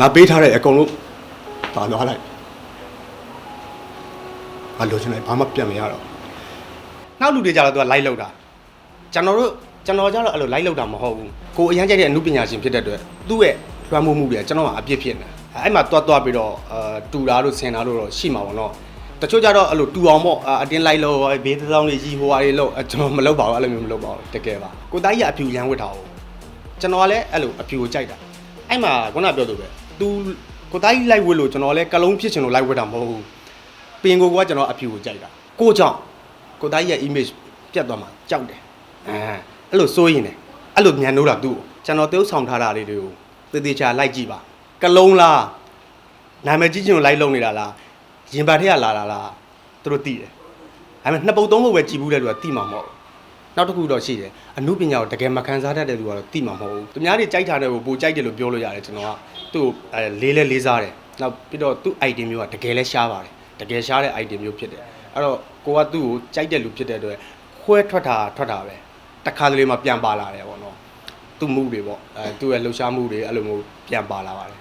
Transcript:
ငါပေးထားတဲ့အကုန်လုံးပါသွားလိုက်ငါလိုချင်တယ်ဘာမှပြန်မရတော့နောက်လူတွေကြတော့သူကလိုက်လောက်တာကျွန်တော်တို့ကျွန်တော်ကြတော့အဲ့လိုလိုက်လောက်တာမဟုတ်ဘူးကိုအရန်ကြိုက်တဲ့အမှုပညာရှင်ဖြစ်တဲ့အတွက်သူ့ရဲ့လွှမ်းမိုးမှုတွေကကျွန်တော်ကအပြစ်ဖြစ်နေအဲ့မှာတွားတွားပြီးတော့အာတူတာတို့ဆင်တာတို့တော့ရှိမှာပေါ့နော်တချို့ကြတော့အဲ့လိုတူအောင်ပေါ့အာအတင်းလိုက်လို့ဘေးသောင်းလေးကြီးဟိုဟာတွေလို့အဲ့ကျွန်တော်မလုပ်ပါဘူးအဲ့လိုမျိုးမလုပ်ပါဘူးတကယ်ပါကိုသားကြီးကအဖြူရန်ဝတ်တာဟုတ်ကျွန်တော်ကလည်းအဲ့လိုအဖြူကိုကြိုက်တာအဲ့မှာခုနပြောသူပဲ तू ကိုသားကြီးလိုက်ဝတ်လို့ကျွန်တော်လည်းကလုံးဖြစ်ချင်လို့လိုက်ဝတ်တာမဟုတ်ဘူးပင်ကိုကကျွန်တော်အဖြူကိုကြိုက်တာကိုကြောင့်ကိုသားကြီးရဲ့ image ပြတ်သွားမှာကြောက်တယ်အဲအဲ့လိုစိုးရင်တယ်အဲ့လိုမြန်လို့တာသူ့ကိုကျွန်တော်တိုးဆောင်ထားတာလေးတွေကိုသေသေးချာလိုက်ကြည့်ပါကလုံးလားနာမည်ကြီးချင်းကိုလိုက်လုံနေတာလားရင်ပါထက်ကလာတာလားသူတို့သိတယ်ဒါပေမဲ့နှစ်ပုတ်သုံးပုတ်ပဲကြည်ဘူးတဲ့လူကသိမှာမဟုတ်ဘူး နောက်တစ်ခုတော့ရှိတယ်အမှုပညာကိုတကယ်မခံစားတတ်တဲ့လူကတော့သိမှာမဟုတ်ဘူးသူများတွေကြိုက်တာတဲ့ကိုပိုကြိုက်တယ်လို့ပြောလို့ရတယ်ကျွန်တော်ကသူ့ကိုအဲလေးလဲလေးစားတယ်နောက်ပြီးတော့သူ့ item မျိုးကတကယ်လဲရှားပါတယ်တကယ်ရှားတဲ့ item မျိုးဖြစ်တယ်အဲ့တော့ကိုကသူ့ကိုကြိုက်တဲ့လူဖြစ်တဲ့အတွက်ခွဲထွက်တာထွက်တာပဲတခါတလေမှပြန်ပါလာတယ်ပေါ့နော်သူ့မှုတွေပေါ့အဲသူ့ရဲ့လှုပ်ရှားမှုတွေအဲ့လိုမျိုးပြန်ပါလာပါတယ်